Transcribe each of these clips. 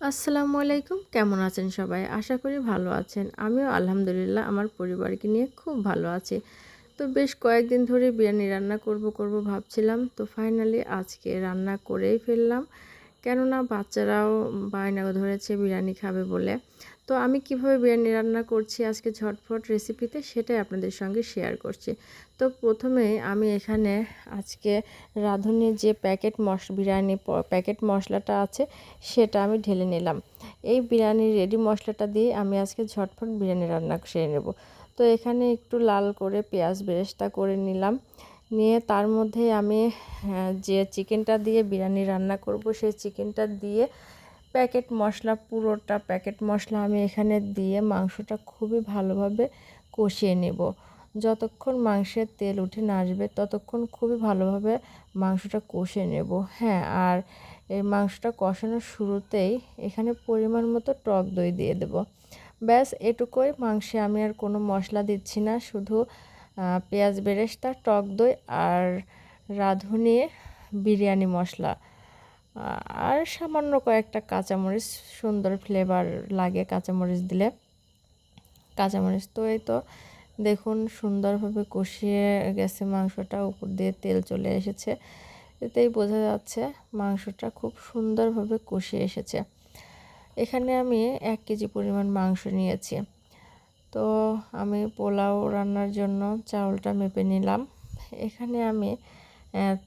আসসালামু আলাইকুম। কেমন আছেন সবাই? আশা করি ভালো আছেন। আমিও আলহামদুলিল্লাহ আমার পরিবারকে নিয়ে খুব ভালো আছি। তো বেশ কয়েকদিন ধরে বিরিয়ানি রান্না করব করব ভাবছিলাম। তো ফাইনালি আজকে রান্না করেই ফেললাম। কেননা বাচ্চারাও বায়না ধরেছে, বিরিয়ানি খাবে বলে। তো আমি কীভাবে বিরিয়ানি রান্না করছি আজকে ঝটফট রেসিপিতে সেটাই আপনাদের সঙ্গে শেয়ার করছি। তো প্রথমে আমি এখানে আজকে রাঁধুনি যে প্যাকেট মশ, বিরিয়ানি প্যাকেট মশলাটা আছে সেটা আমি ঢেলে নিলাম। এই বিরিয়ানির রেডি মশলাটা দিয়ে আমি আজকে ঝটফট বিরিয়ানি রান্না সেরে নেব। তো এখানে একটু লাল করে পেঁয়াজ বেরেস্তা করে নিলাম। নিয়ে তার মধ্যে আমি হ্যাঁ, যে চিকেনটা দিয়ে বিরিয়ানি রান্না করব সেই চিকেনটা দিয়ে প্যাকেট মশলা পুরোটা প্যাকেট মশলা আমি এখানে দিয়ে মাংসটা খুবই ভালোভাবে কষিয়ে নেব। যতক্ষণ মাংসের তেল উঠে না আসবে ততক্ষণ খুবই ভালোভাবে মাংসটা কষে নেব। হ্যাঁ আর এই মাংসটা কষানোর শুরুতেই এখানে পরিমাণ মতো টক দই দিয়ে দেব। ব্যাস এটুকুই। মাংসে আমি আর কোনো মশলা দিচ্ছি না শুধু পেঁয়াজ, বেরেস্তা, টক দই আর রাঁধুনি, বিরিয়ানি, মশলা। আর সামান্য কয়েকটা কাঁচামরিচ, সুন্দর ফ্লেভার লাগে কাঁচামরিচ দিলে। কাঁচামরিচ তো এই তো, দেখুন সুন্দরভাবে কষিয়ে গেছে মাংসটা, উপর দিয়ে তেল চলে এসেছে। এতেই বোঝা যাচ্ছে মাংসটা খুব সুন্দরভাবে কষিয়ে এসেছে। এখানে আমি এক কেজি পরিমাণ মাংস নিয়েছি। তো আমি পোলাও রান্নার জন্য চাউলটা মেপে নিলাম। এখানে আমি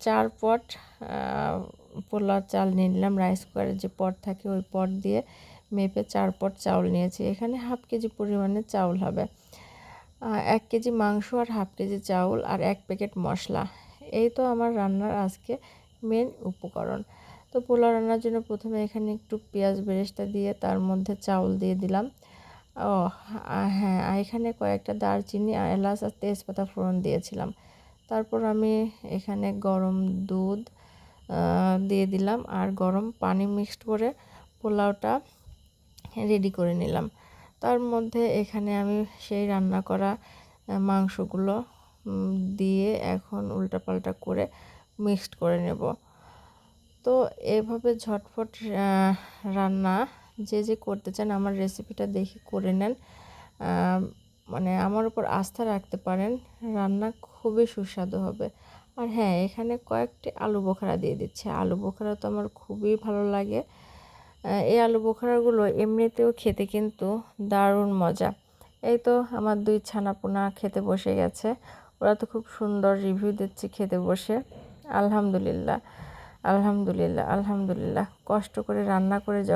চার পট পোলাও চাল নিলাম। রাইস কুকারের যে পট থাকে ওই পট দিয়ে মেপে চার পট চাউল নিয়েছি। এখানে হাফ কেজি পরিমাণে চাউল হবে। এক কেজি মাংস আর হাফ কেজি চাউল আর এক প্যাকেট মশলা। এই তো আমার রান্নার আজকে মেন উপকরণ। তো পোলাও রান্নার জন্য প্রথমে এখানে একটু পেঁয়াজ বেরেস্তা দিয়ে তার মধ্যে চাউল দিয়ে দিলাম। ও হ্যাঁ এখানে কয়েকটা দারচিনি, এলাচ আর তেজপাতা ফোড়ন দিয়েছিলাম। তারপর আমি এখানে গরম দুধ দিয়ে দিলাম আর গরম পানি মিক্সড করে পোলাওটা রেডি করে নিলাম। তার মধ্যে এখানে আমি সেই রান্না করা মাংসগুলো দিয়ে এখন উল্টাপাল্টা করে মিক্সড করে নেব। তো এভাবে ঝটফট রান্না যে যে করতে চান আমার রেসিপিটা দেখে করে নেন। মানে আমার উপর আস্থা রাখতে পারেন, রান্না খুবই সুস্বাদু হবে। আর হ্যাঁ এখানে কয়েকটি আলু বোখারা দিয়ে দিচ্ছে। আলু বোখারা তো আমার খুবই ভালো লাগে। এই আলু বোখারাগুলো এমনিতেও খেতে কিন্তু দারুণ মজা। এই তো আমার দুই ছানাপোনা খেতে বসে গেছে। ওরা তো খুব সুন্দর রিভিউ দিচ্ছে খেতে বসে। আলহামদুলিল্লাহ আলহামদুলিল্লাহ আলহামদুলিল্লাহ। কষ্ট করে রান্না করে যখন